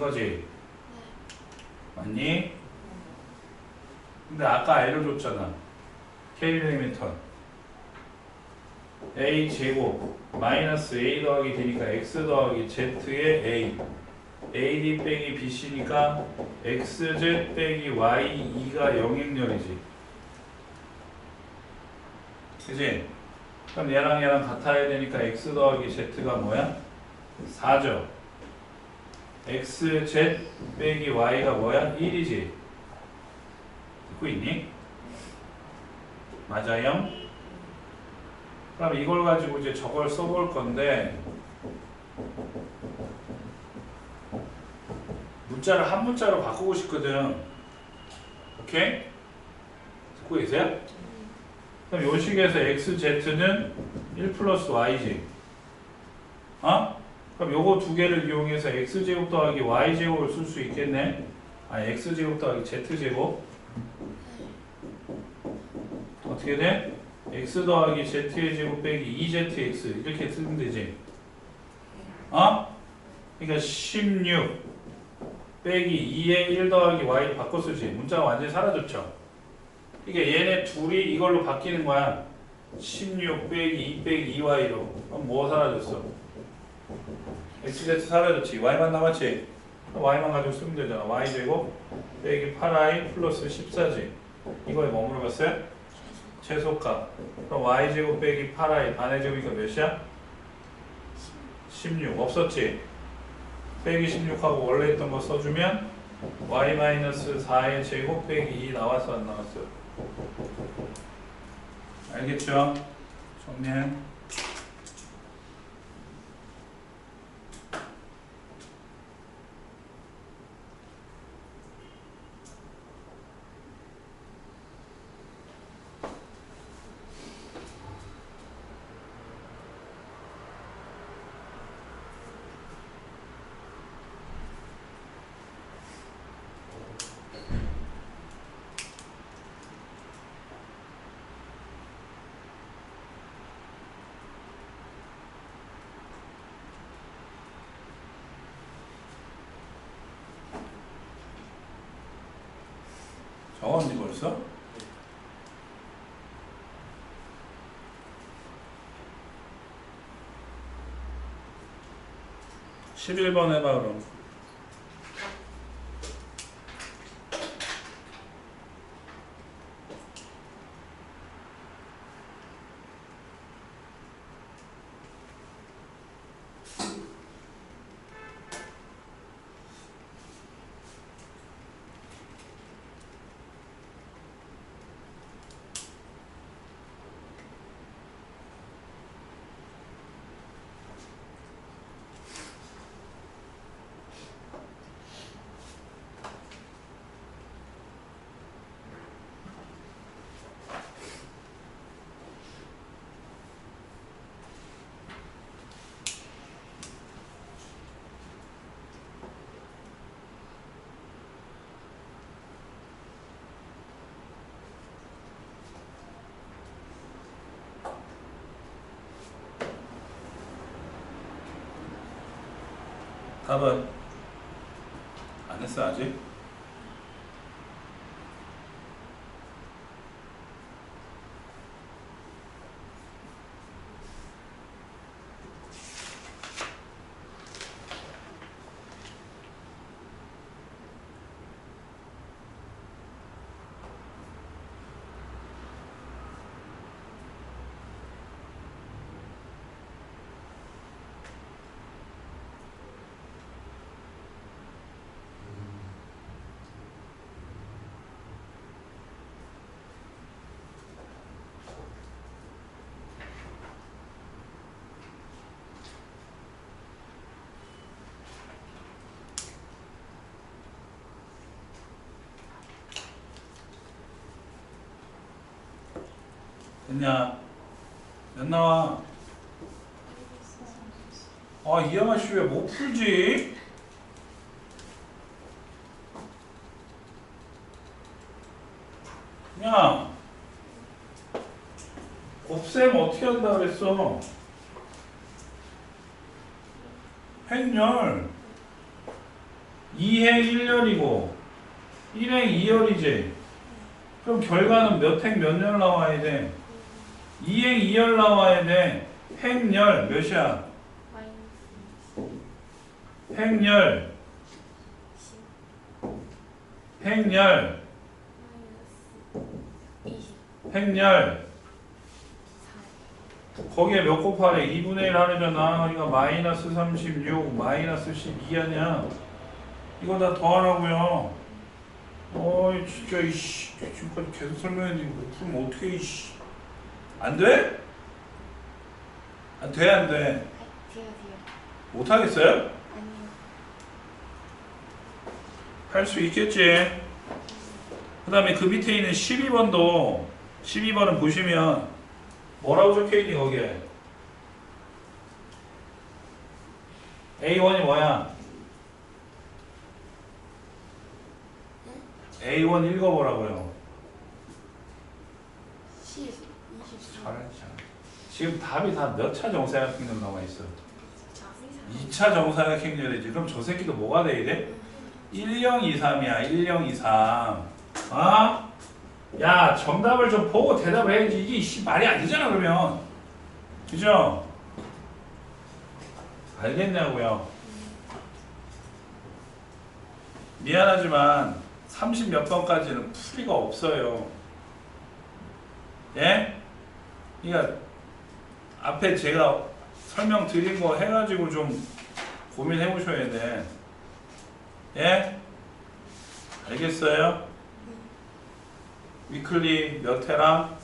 이거지 맞니? 근데 아까 알려줬잖아 킬로미터 a 제곱 마이너스 a 더하기 되니까 x 더하기 z의 a AD 빼기 BC니까 XZ 빼기 Y2가 영행렬이지. 그지? 그럼 얘랑 얘랑 같아야 되니까 X 더하기 Z가 뭐야? 4죠. XZ 빼기 Y가 뭐야? 1이지. 듣고 있니? 맞아요? 그럼 이걸 가지고 이제 저걸 써볼 건데 문자를 한 문자로 바꾸고 싶거든. 오케이? 듣고 계세요? 그럼 요 식에서 xz는 1 플러스 y지. 어? 그럼 요거 두 개를 이용해서 x제곱 더하기 y제곱을 쓸 수 있겠네? 아 x제곱 더하기 z제곱. 어떻게 돼? x 더하기 z의 제곱 빼기 2zx 이렇게 쓰면 되지. 어? 그러니까 16 빼기 2에 1 더하기 y를 바꿔 쓰지. 문자가 완전히 사라졌죠. 이게 얘네 둘이 이걸로 바뀌는 거야. 16 빼기 2 빼기 2y로. 그럼 뭐 사라졌어? Xz 사라졌지. y만 남았지. y만 가지고 쓰면 되잖아. y제곱 빼기 8i 플러스 14지. 이거에 뭐 물어봤어요? 최소값. 그럼 y제곱 빼기 8i 반의 제곱이니까 몇이야? 16. 없었지? 빼기 16하고 원래 있던 거 써주면 y-4의 제곱 빼기 2 나왔어 안 나왔어? 알겠죠? 정리해 적었니 벌써? 십일 번 해봐 그럼 답은 안 됐냐? 몇 나와? 아 이양아 씨왜 못 풀지? 야 곱셈 어떻게 한다 그랬어? 횡렬 2행 1열이고 1행 2열이지. 그럼 결과는 몇 행 몇 열 나와야 돼? 2행 2열 나와야 돼. 행열 몇이야? 행열 행열 행열 거기에 몇 곱하래? 2분의 1 하려잖아. 그러니까 마이너스 36, 마이너스 12 아니야. 이거 다 더하라고요. 어이 진짜 이씨 지금까지 계속 설명했는데 풀면 어떻게 이씨 안 돼? 안 돼, 안 돼. 돼요 돼요 못 하겠어요? 아니요 할 수 있겠지. 그 다음에 그 밑에 있는 12번도 12번은 보시면 뭐라고 적혀있니 거기에 A1이 뭐야? A1 읽어보라고요. 10 24 잘했죠. 지금 답이 다 몇 차 정사각형으로 나와 있어? 자, 2차 정사각형이지. 그럼 저 새끼도 뭐가 돼야 돼? 1023이야. 1023. 아? 야, 정답을 좀 보고 대답을 해야지. 이게 씨, 말이 안 되잖아, 그러면. 그죠? 알겠냐고요. 미안하지만 30 몇 번까지는 풀이가 없어요. 예? 그러니까 앞에 제가 설명 드린 거 해가지고 좀 고민해 보셔야 돼. 예? 알겠어요? 위클리 몇 회라?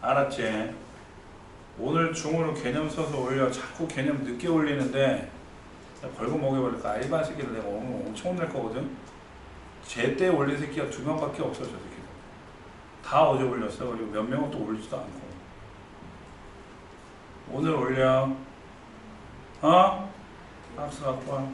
알았지? 오늘 중으로 개념 써서 올려. 자꾸 개념 늦게 올리는데 나 벌금 먹여버릴까? 알바 새끼를 내가 엄청 혼낼 거거든? 제 때 올린 새끼가 두 명밖에 없어, 저 새끼들. 다 어제 올렸어. 그리고 몇 명은 또 올리지도 않고. 오늘 올려. 어? 박스 갖고 와.